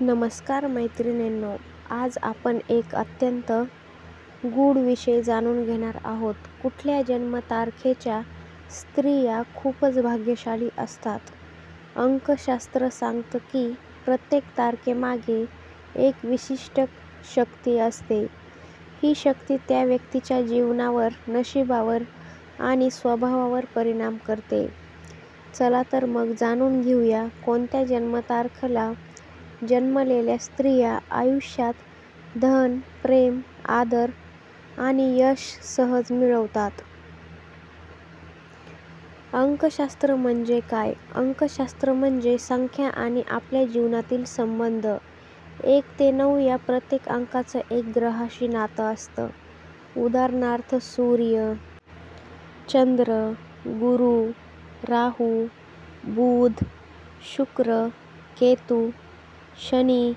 नमस्कार मैत्रिणींनो आज आपण एक अत्यंत गूढ विषय जाणून घेणार आहोत. कुठल्या जन्मतारखेच्या स्त्रिया खूपच भाग्यशाली असतात? अंकशास्त्र सांगतं की प्रत्येक तारखेमागे एक विशिष्ट शक्ती असते. ही शक्ती त्या व्यक्तीच्या जीवनावर नशिबावर आणि स्वभावावर परिणाम करते. चला तर मग जाणून घेऊया कोणत्या जन्मतारखेला जन्मलेल्या स्त्रिया आयुष्यात धन प्रेम आदर आणि यश सहज मिळवतात. अंकशास्त्र म्हणजे काय? अंकशास्त्र म्हणजे संख्या आणि आपल्या जीवनातील संबंध. एक ते नऊ या प्रत्येक अंकाचं एक ग्रहाशी नातं असतं. उदाहरणार्थ सूर्य चंद्र गुरु राहू बुध शुक्र केतू शनी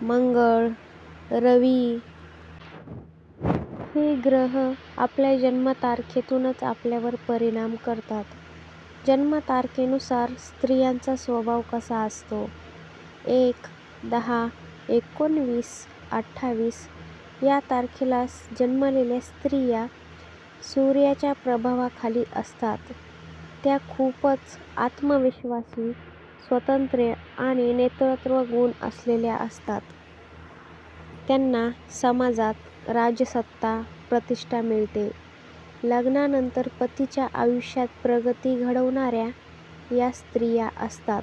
मंगळ रवी. हे ग्रह आपल्या जन्मतारखेतूनच आपल्यावर परिणाम करतात. जन्मतारखेनुसार स्त्रियांचा स्वभाव कसा असतो? एक दहा एकोणवीस अठ्ठावीस या तारखेला जन्मलेल्या स्त्रिया सूर्याच्या प्रभावाखाली असतात. त्या खूपच आत्मविश्वासी स्वतंत्र आणि नेतृत्व गुण असलेल्या असतात. त्यांना समाजात राजसत्ता प्रतिष्ठा मिळते. लग्नानंतर पतीच्या आयुष्यात प्रगती घडवणाऱ्या या स्त्रिया असतात.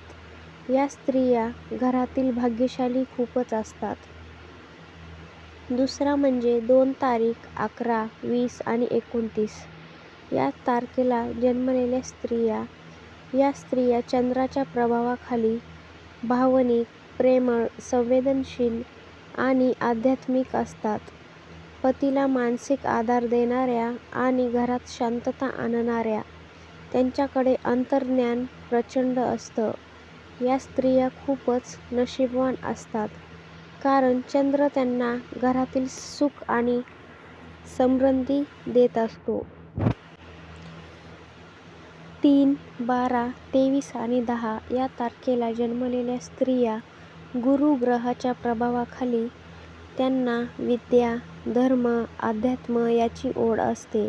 या स्त्रिया घरातील भाग्यशाली खूपच असतात. दुसरा म्हणजे दोन तारीख अकरा वीस आणि एकोणतीस. या तारखेला जन्मलेल्या स्त्रिया या स्त्रिया चंद्राच्या प्रभावाखाली भावनिक प्रेमळ संवेदनशील आणि आध्यात्मिक असतात. पतीला मानसिक आधार देणाऱ्या आणि घरात शांतता आणणाऱ्या त्यांच्याकडे अंतर्ज्ञान प्रचंड असतं. या स्त्रिया खूपच नशीबवान असतात कारण चंद्र त्यांना घरातील सुख आणि समृद्धी देत असतो. तीन बारा तेवीस आणि दहा या तारखेला जन्मलेल्या स्त्रिया गुरु ग्रहाच्या प्रभावाखाली त्यांना विद्या धर्म अध्यात्म याची ओढ असते.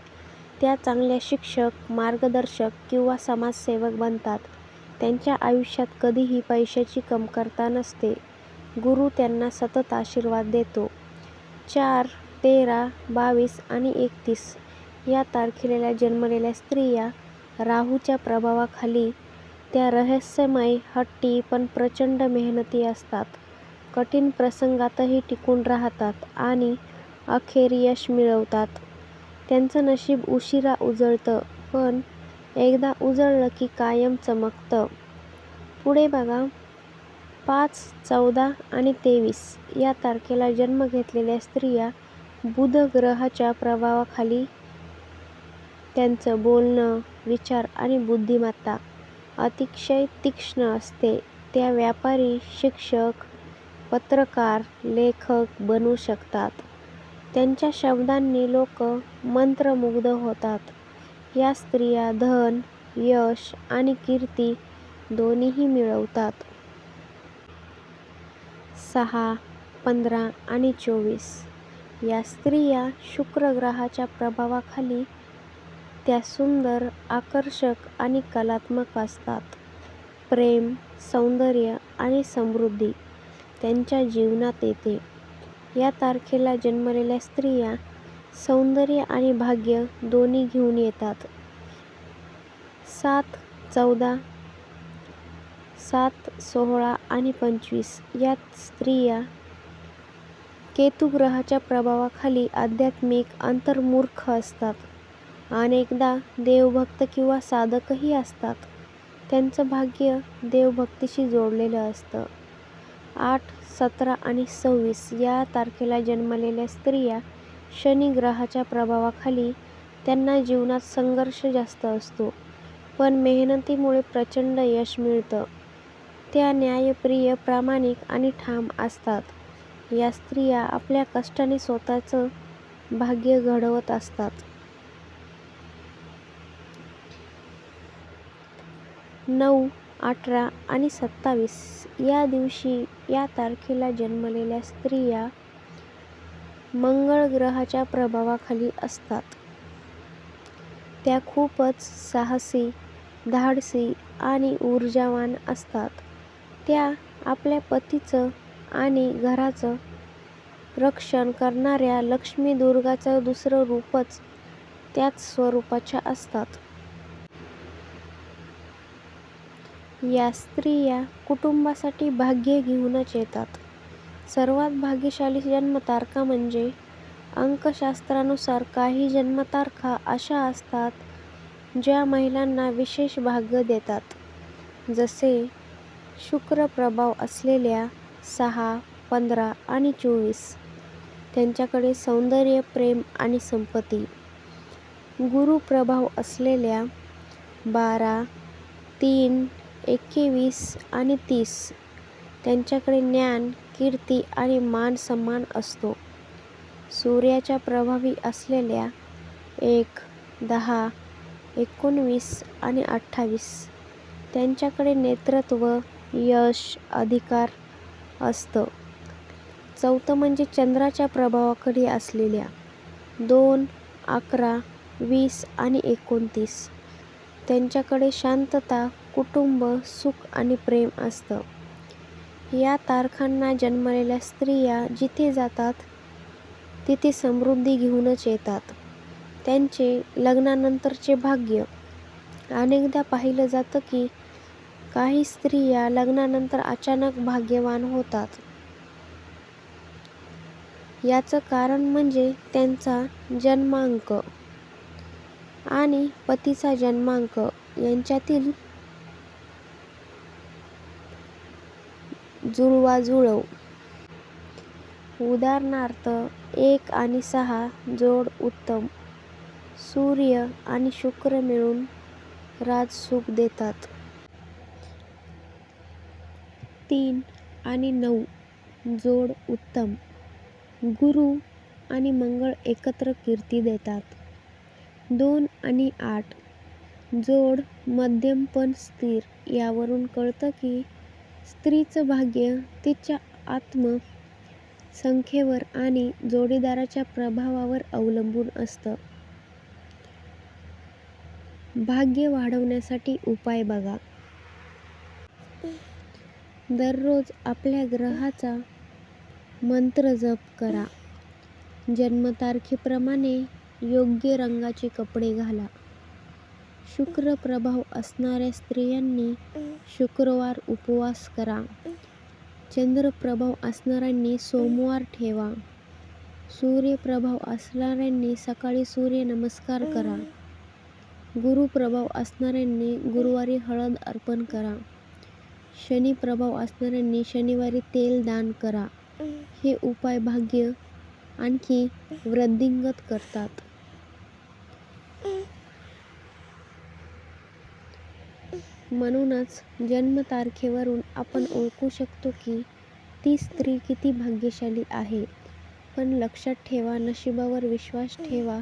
त्या चांगल्या शिक्षक मार्गदर्शक किंवा समाजसेवक बनतात. त्यांच्या आयुष्यात कधीही पैशाची कमतरता नसते. गुरु त्यांना सतत आशीर्वाद देतो. चार तेरा बावीस आणि एकतीस या तारखेला जन्मलेल्या स्त्रिया राहूच्या प्रभावाखाली त्या रहस्यमय हट्टी पण प्रचंड मेहनती असतात. कठीण प्रसंगातही टिकून राहतात आणि अखेर यश मिळवतात. त्यांचं नशीब उशिरा उजळतं पण एकदा उजळलं की कायम चमकतं. पुढे बघा. पाच चौदा आणि तेवीस या तारखेला जन्म घेतलेल्या स्त्रिया बुध ग्रहाच्या प्रभावाखाली त्यांचं बोलणं विचार आणि बुद्धिमत्ता अतिशय तीक्ष्ण असते. त्या व्यापारी शिक्षक पत्रकार लेखक बनू शकतात. त्यांच्या शब्दांनी लोक मंत्रमुग्ध होतात. या स्त्रिया धन यश आणि कीर्ती दोन्हीही मिळवतात. सहा पंधरा आणि चोवीस. या स्त्रिया शुक्र ग्रहाच्या प्रभावाखाली त्या सुंदर आकर्षक आणि कलात्मक असतात. प्रेम सौंदर्य आणि समृद्धी त्यांच्या जीवनात येते. या तारखेला जन्मलेल्या स्त्रिया सौंदर्य आणि भाग्य दोन्ही घेऊन येतात. सात चौदा सात सोहळा आणि पंचवीस या स्त्रिया केतुग्रहाच्या प्रभावाखाली आध्यात्मिक अंतर्मूर्ख असतात. अनेकदा देवभक्त किंवा साधकही असतात त्यांचं भाग्य देवभक्तीशी जोडलेलं असतं. आठ सतरा आणि सव्वीस या तारखेला जन्मलेल्या स्त्रिया शनी ग्रहाच्या प्रभावाखाली त्यांना जीवनात संघर्ष जास्त असतो पण मेहनतीमुळे प्रचंड यश मिळतं. त्या न्यायप्रिय प्रामाणिक आणि ठाम असतात. या स्त्रिया आपल्या कष्टाने स्वतःचं भाग्य घडवत असतात. नऊ अठरा आणि सत्तावीस या दिवशी या तारखेला जन्मलेल्या स्त्रिया मंगळ ग्रहाच्या प्रभावाखाली असतात. त्या खूपच साहसी, धाडसी आणि ऊर्जावान असतात. त्या आपल्या पतीचं आणि घराचं रक्षण करणाऱ्या लक्ष्मी दुर्गाचं दुसरं रूपच त्याच स्वरूपाच्या असतात. या स्त्रिया कुटुंबासाठी भाग्य घेऊनच येतात. सर्वात भाग्यशाली जन्मतारखा म्हणजे अंकशास्त्रानुसार काही जन्मतारखा अशा असतात ज्या महिलांना विशेष भाग्य देतात. जसे शुक्र प्रभाव असलेल्या सहा, पंधरा आणि चोवीस त्यांच्याकडे सौंदर्य, प्रेम आणि संपत्ती. गुरु प्रभाव असलेल्या बारा, तीन, एकवीस आणि तीस त्यांच्याकडे ज्ञान, कीर्ती आणि मान-सन्मान असतो. सूर्याच्या प्रभावी असलेल्या एक, दहा, एकोणवीस आणि अठ्ठावीस त्यांच्याकडे नेतृत्व, यश, अधिकार असतं. चौथं म्हणजे चंद्राच्या प्रभावाखाली असलेल्या दोन, अकरा, वीस आणि एकोणतीस त्यांच्याकडे शांतता, कुटुंब, सुख आणि प्रेम असतं. या तारखांना जन्मलेल्या स्त्रिया जिथे जातात तिथे समृद्धी घेऊनच येतात. त्यांचे लग्नानंतरचे भाग्य अनेकदा पाहिलं जातं की काही स्त्रिया लग्नानंतर अचानक भाग्यवान होतात. याचं कारण म्हणजे त्यांचा जन्मांक आणि पतीचा जन्मांक यांच्यातील जुळवा जुळव उदाहरणार्थ एक आणि सहा जोड उत्तम. सूर्य आणि शुक्र मिळून राजसुख देतात. तीन आणि नऊ जोड उत्तम. गुरु आणि मंगळ एकत्र कीर्ती देतात. दोन आणि आठ जोड मध्यम पण स्थिर. यावरून कळतं की स्त्रीचं भाग्य तिच्या आत्म संख्येवर आणि जोडीदाराच्या प्रभावावर अवलंबून असतं. भाग्य वाढवण्यासाठी उपाय बघा. दररोज आपल्या ग्रहाचा मंत्र जप करा. जन्मतारखेप्रमाणे योग्य रंगाचे कपडे घाला. शुक्र प्रभाव असणाऱ्या स्त्रियांनी शुक्रवार उपवास करा. चंद्र प्रभाव असणाऱ्यांनी सोमवार ठेवा. सूर्य प्रभाव असणाऱ्यांनी सकाळी सूर्यनमस्कार करा. गुरु प्रभाव असणाऱ्यांनी गुरुवारी हळद अर्पण करा. शनी प्रभाव असणाऱ्यांनी शनिवारी तेल दान करा. हे उपाय भाग्य आणखी वृद्धिंगत करतात. म्हणूनच जन्मतारखेवरून आपण ओळखू शकतो की ती स्त्री किती भाग्यशाली आहे. पण लक्षात ठेवा नशिबावर विश्वास ठेवा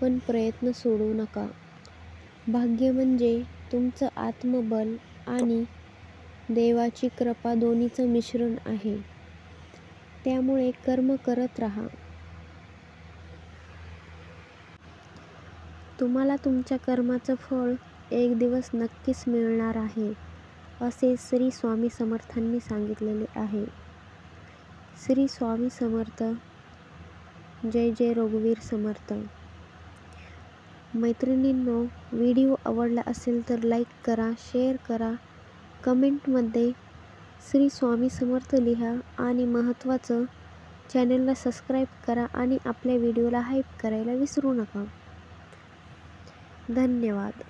पण प्रयत्न सोडू नका. भाग्य म्हणजे तुमचं आत्मबल आणि देवाची कृपा दोन्हीचं मिश्रण आहे. त्यामुळे कर्म करत राहा. तुम्हाला तुमच्या कर्माचं फळ एक दिवस नक्कीच मिळणार आहे असे श्री स्वामी समर्थांनी सांगितलेले आहे. श्री स्वामी समर्थ जय जय रघुवीर समर्थ मैत्रिणींनो व्हिडिओ आवडला असेल तर लाईक करा, शेअर करा, कमेंटमध्ये श्री स्वामी समर्थ लिहा आणि महत्त्वाचं चॅनलला सबस्क्राईब करा आणि आपल्या व्हिडिओला हाईप करायला विसरू नका. धन्यवाद.